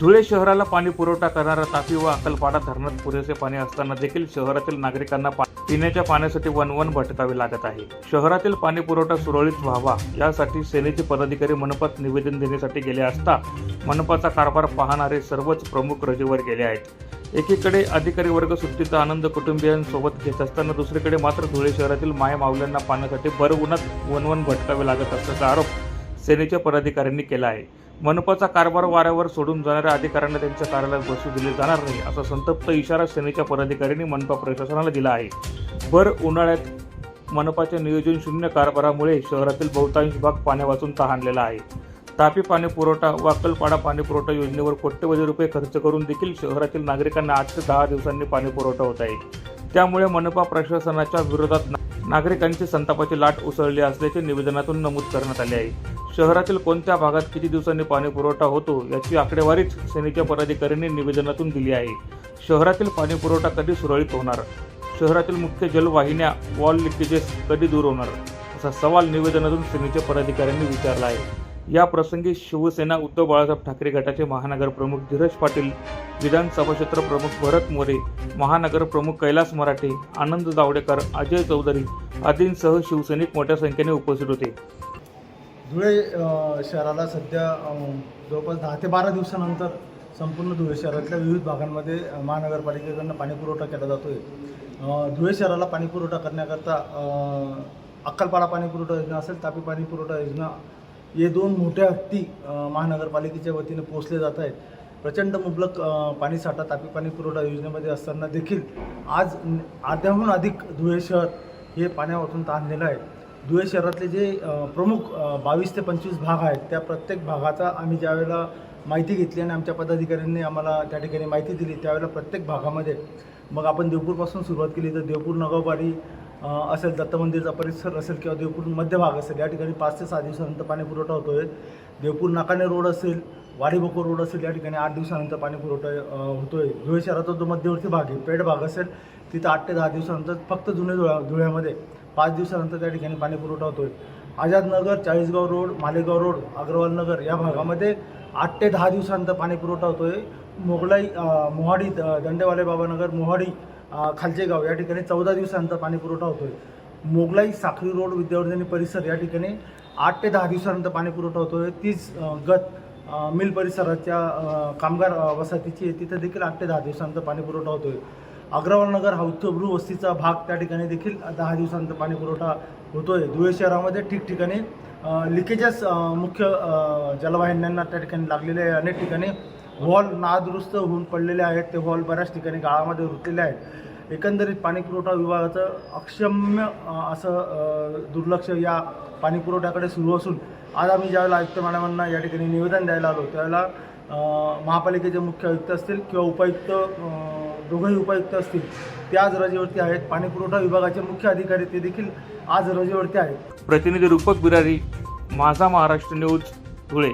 धुळे शहराला पाणी पुरवठा करणारा तापी व अक्कलपाडा धरणात पुरेसे पाणी असताना देखील शहरातील नागरिकांना पा- पिण्याच्या पाण्यासाठी वनवन भटकावे लागत आहे. शहरातील पाणी पुरवठा सुरळीत व्हावा यासाठी सेनेचे पदाधिकारी मनपात निवेदन देण्यासाठी गेले असता मनपाचा कारभार पाहणारे सर्वच प्रमुख रजेवर गेले आहेत. एकीकडे अधिकारी वर्ग सुट्टीचा आनंद कुटुंबियांसोबत घेत असताना दुसरीकडे मात्र धुळे शहरातील माय मावल्यांना पाण्यासाठी भर उन्हात वनवन भटकावे लागत असल्याचा आरोप सेनेच्या पदाधिकाऱ्यांनी केला आहे. मनपाचा कारभार वाऱ्यावर सोडून जाणाऱ्या अधिकाऱ्यांना त्यांच्या कार्यालयात बसू दिले जाणार नाही असा संतप्त इशारा सेनेच्या पदाधिकाऱ्यांनी मनपा प्रशासनाला दिला आहे. भर उन्हाळ्यात मनपाच्या नियोजन शून्य कारभारामुळे शहरातील बहुतांश भाग पाण्यावाचून तहानलेला आहे. तापी पाणी पुरवठा वाकलपाडा पाणी पुरवठा योजनेवर कोट्यवधी रुपये खर्च करून देखील शहरातील नागरिकांना आठ ते दहा दिवसांनी पाणी पुरवठा होत आहे. त्यामुळे मनपा प्रशासनाच्या विरोधात नागरिकांची संतापाची लाट उसळली असल्याचे निवेदनातून नमूद करण्यात आले आहे. शहरातील कोणत्या भागात किती दिवसांनी पाणी पुरवठा होतो याची आकडेवारीच सेनेच्या पदाधिकाऱ्यांनी निवेदनातून दिली आहे. शहरातील पाणी पुरवठा कधी सुरळीत होणार? शहरातील मुख्य जलवाहिन्या वॉल लिकेजेस कधी दूर होणार? असा सवाल निवेदनातून सेनेच्या पदाधिकाऱ्यांनी विचारला आहे. या प्रसंगी शिवसेना उद्धव बाळासाहेब ठाकरे गटाचे महानगर प्रमुख धीरज पाटील विधानसभा क्षेत्र प्रमुख भरत मोरे महानगर प्रमुख कैलास मराठे आनंद जावडेकर अजय चौधरी आदींसह शिवसैनिक मोठ्या संख्येने उपस्थित होते. धुळे शहराला सध्या जवळपास दहा ते बारा दिवसानंतर संपूर्ण धुळे शहरातल्या विविध भागांमध्ये अ, महानगरपालिकेकडनं पाणीपुरवठा केला जातो आहे धुळे शहराला पाणीपुरवठा करण्याकरता अक्कलपाडा पाणीपुरवठा योजना असेल तापी पाणीपुरवठा योजना हे दोन मोठ्या हत्ती महानगरपालिकेच्या वतीने पोचले जात आहेत. प्रचंड मुबलक पाणीसाठा तापी पाणी पुरवठा योजनेमध्ये असताना देखील आज अर्ध्याहून अधिक धुळे शहर हे पाण्यावरून ताणलेलं आहे. धुळे शहरातले जे प्रमुख बावीस ते पंचवीस भाग आहेत त्या प्रत्येक भागाचा आम्ही ज्यावेळेला माहिती घेतली आणि आमच्या पदाधिकाऱ्यांनी आम्हाला त्या ठिकाणी माहिती दिली त्यावेळेला प्रत्येक भागामध्ये मग आपण देवपूरपासून सुरुवात केली तर देवपूर नगाववाडी असेल दत्त मंदिरचा परिसर असेल किंवा देवपूर मध्य भाग असेल या ठिकाणी पाच ते सहा दिवसानंतर पाणी पुरवठा होतो आहे देवपूर नाकाने रोड असेल वाडीबोको रोड असेल या ठिकाणी आठ दिवसानंतर पाणी पुरवठा होतो आहे धुळे शहराचा जो मध्यवर्ती भाग आहे पेड भाग असेल तिथं आठ ते दहा दिवसानंतर फक्त जुने धुळ्या धुळ्यामध्ये पाच दिवसानंतर त्या ठिकाणी पाणी पुरवठा होतो आहे आझादनगर चाळीसगाव रोड मालेगाव रोड अग्रवाल नगर या भागामध्ये आठ ते दहा दिवसानंतर पाणी पुरवठा होतो आहे मोगलाई मोहाडी द- दंडेवाले बाबानगर मोहाडी खालचेगाव खालचे गाव या ठिकाणी चौदा दिवसानंतर पाणी पुरवठा होतो आहे मोगलाई साखरी रोड विद्यावर्धिनी परिसर या ठिकाणी आठ ते दहा दिवसानंतर पाणी पुरवठा होतो आहे तीच गत मिल परिसराच्या कामगार वसाहतीची आहे. तिथं देखील आठ ते दहा दिवसानंतर पाणी पुरवठा होतोय. आहे अग्रवाल नगर हा वस्तीचा भाग त्या ठिकाणी देखील दहा दिवसांत पाणी पुरवठा होतो आहे धुळे शहरामध्ये ठिकठिकाणी लिकेजेस मुख्य जलवाहिन्यांना त्या ठिकाणी लागलेले आहे. अनेक ठिकाणी हॉल नादुरुस्त होऊन पडलेले आहेत. ते हॉल बऱ्याच ठिकाणी गाळामध्ये रुतलेले आहेत. एकंदरीत पाणीपुरवठा विभागाचं अक्षम्य असं दुर्लक्ष या पाणीपुरवठ्याकडे सुरू असून आज आम्ही ज्यावेळेला आयुक्त मॅडमांना या ठिकाणी निवेदन द्यायला आलो त्यावेळेला महापालिकेचे मुख्य आयुक्त असतील किंवा उपायुक्त दोघंही उपायुक्त असतील ते आज रजेवरती आहेत. पाणी पुरवठा विभागाचे मुख्य अधिकारी ते देखील आज रजेवरती आहेत. प्रतिनिधी रूपक बिरारी माझा महाराष्ट्र न्यूज धुळे.